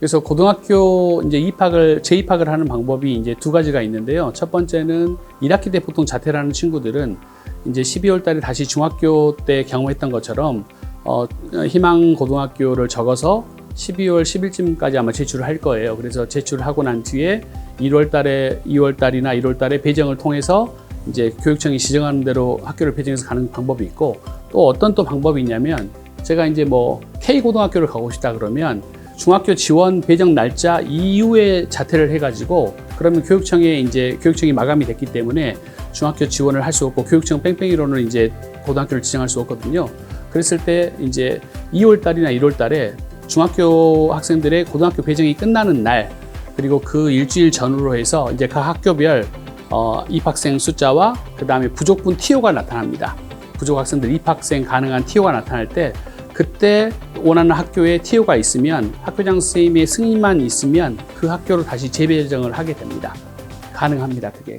그래서 고등학교 이제 입학을 재입학을 하는 방법이 이제 두 가지가 있는데요. 첫 번째는 1학기 때 보통 자퇴를 하는 친구들은 이제 12월 달에 다시 중학교 때 경험했던 것처럼 어, 희망 고등학교를 적어서 12월 10일쯤까지 아마 제출을 할 거예요. 그래서 제출을 하고 난 뒤에 1월 달에 2월 달이나 1월 달에 배정을 통해서 이제 교육청이 지정하는 대로 학교를 배정해서 가는 방법이 있고 또 어떤 또 방법이 있냐면 제가 이제 뭐 K 고등학교를 가고 싶다 그러면 중학교 지원 배정 날짜 이후에 자퇴를 해가지고 그러면 교육청에 이제 교육청이 마감이 됐기 때문에 중학교 지원을 할 수 없고 교육청 뺑뺑이로는 이제 고등학교를 지정할 수 없거든요. 그랬을 때 이제 2월 달이나 1월 달에 중학교 학생들의 고등학교 배정이 끝나는 날 그리고 그 일주일 전후로 해서 이제 각 학교별 어, 입학생 숫자와 그 다음에 부족분 TO가 나타납니다. 부족 학생들 입학생 가능한 TO가 나타날 때 그때 원하는 학교에 TO가 있으면 학교장 선생님의 승인만 있으면 그 학교로 다시 재배정을 하게 됩니다. 가능합니다, 그게.